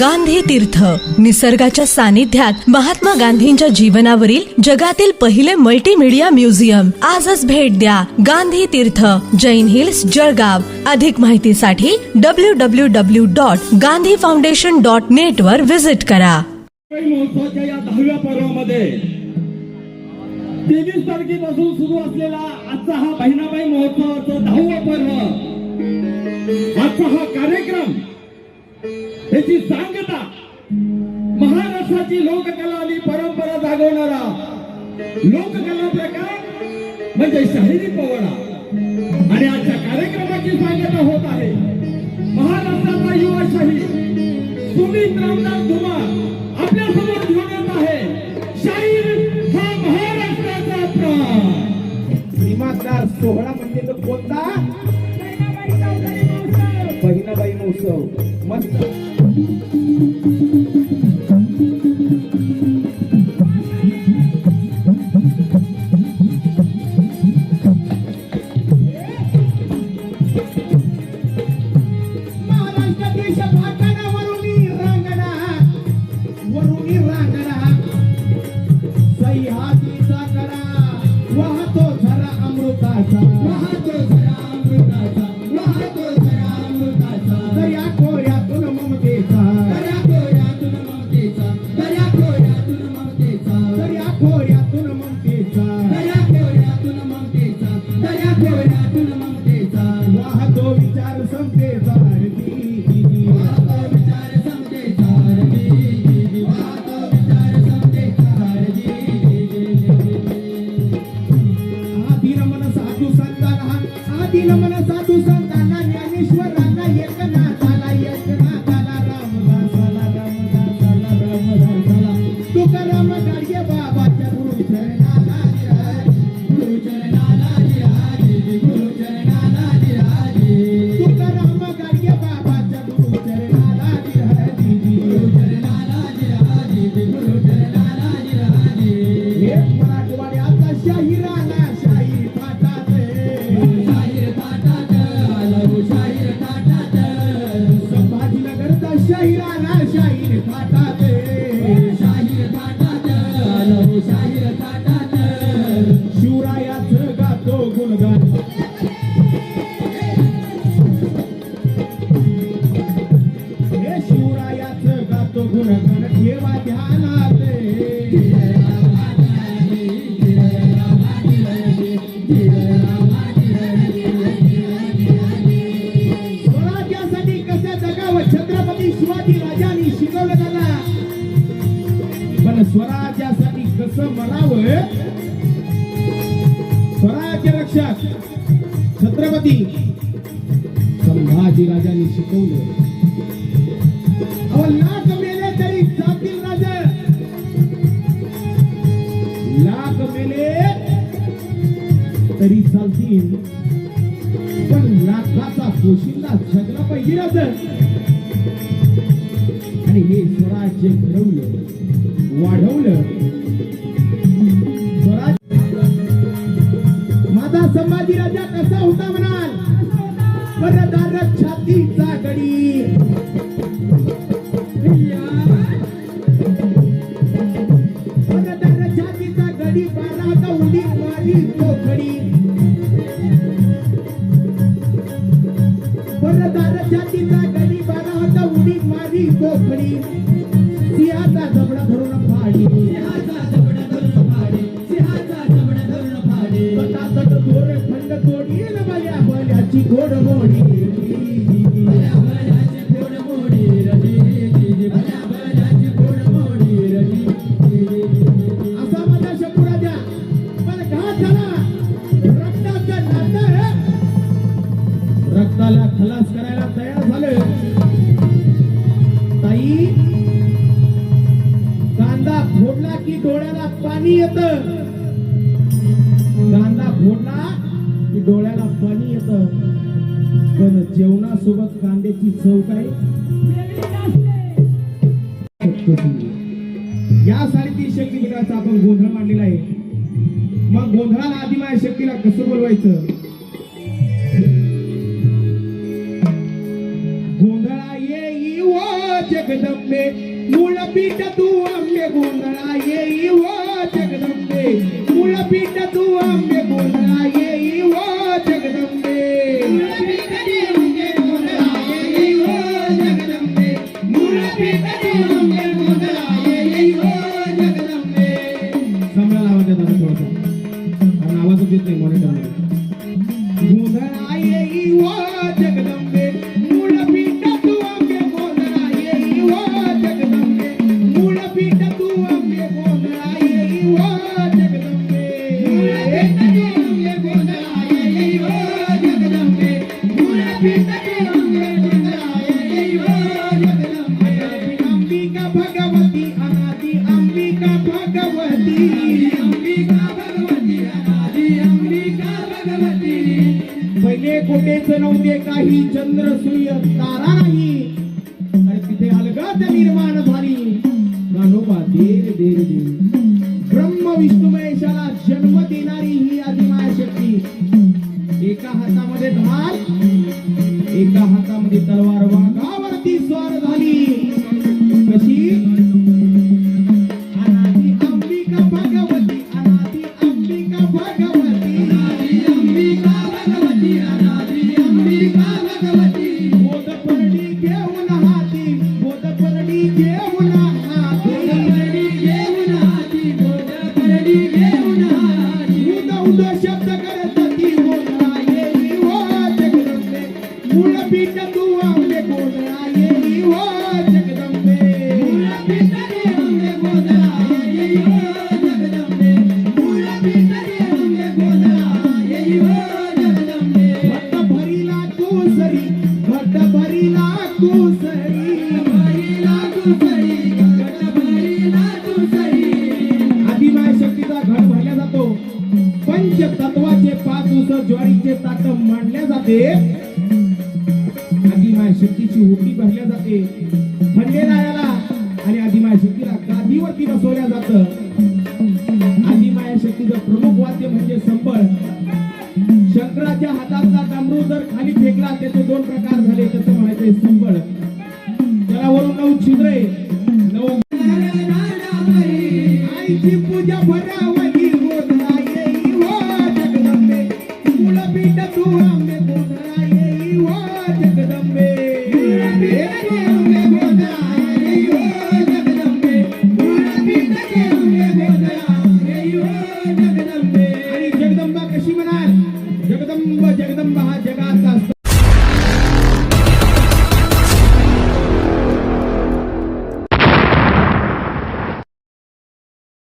गांधी तीर्थ. निसर्गाच्या सानिध्यात महात्मा गांधींच्या जीवनावरील जगातील पहिले मल्टीमीडिया म्युझियम आजच भेट द्या गांधी तीर्थ. जैन हिल्स जळगाव. अधिक माहितीसाठी W W W dot Gandhi Foundation dot net वर व्हिजिट करा. महोत्सवाच्या या दहाव्या पर्वामध्ये तेवीस तारखेपासून सुरू असलेला आजचा हा बहिणाबाई महोत्सवाचा दहावा पर्व. आजचा हा कार्यक्रम याची सांगता महाराष्ट्राची लोककला आणि परंपरा जागवणारा लोककला प्रकार म्हणजे शाहिरी पवळा. आणि आजच्या कार्यक्रमाची सांगता होत आहे. महाराष्ट्राचा युवा शाहीर सुमित रामदास मस्त. शिवरायाचं गातो गुणगान हे शिवरायाचं गातो गुणगान ठेवा ध्यानात. स्वराज्यासाठी कसं मरावं स्वराज्य रक्षक छत्रपती संभाजी राजांनी शिकवलं. अहो लाख मेले तरी जातील राजा. लाख मेले तरी चालतील. पण लाखाचा पोशिंदा जगला पाहिजे राजा. आणि हे स्वराज्य घडवलं. वाढवलं. माझा संभाजी राजा कसा होता म्हणाल? परदार छातीचा गडी. की डोळ्याला पाणी येत. कांदा फोडला की डोळ्याला पाणी येत. पण जेवणासोबत कांद्याची चव काही यासारखी शक्ती शक्तीपीठाचा आपण गोंधळ मांडलेला आहे? मग गोंधळाला आधी माझ्या शक्तीला कसं बोलवायचं? गोंधळा ये जगदंबे. मूळ पीठ तू अंबिका भगवती अंबिका भगवती अंबिका भगवती. पहिले कोटेच नव्हते काही चंद्र सूर्य तारा नाही. आणि तिथे अलगद निर्माण झाली. गाणोबा देव देव देव. ब्रह्म विष्णू महेशाला जन्म देणारी ही आदिमा शक्ती एका हातामध्ये धार एका हातामध्ये तलवार ज्वारीचे ताक मांडल्या जाते. आदिमाय शक्तीची होती भरल्या जाते. खंडेला याला आणि आदिमाय शक्तीला गादीवरती बसवल्या जात. आदिमाय शक्तीचं प्रमुख वाद्य म्हणजे संबळ शंकराच्या हातातला डांबरू जर खाली फेकला त्याचे दोन प्रकार झाले त्याचं म्हणायचंय संबळ त्याला वरून नऊ छिद्र नऊ आईची पूजा भराव.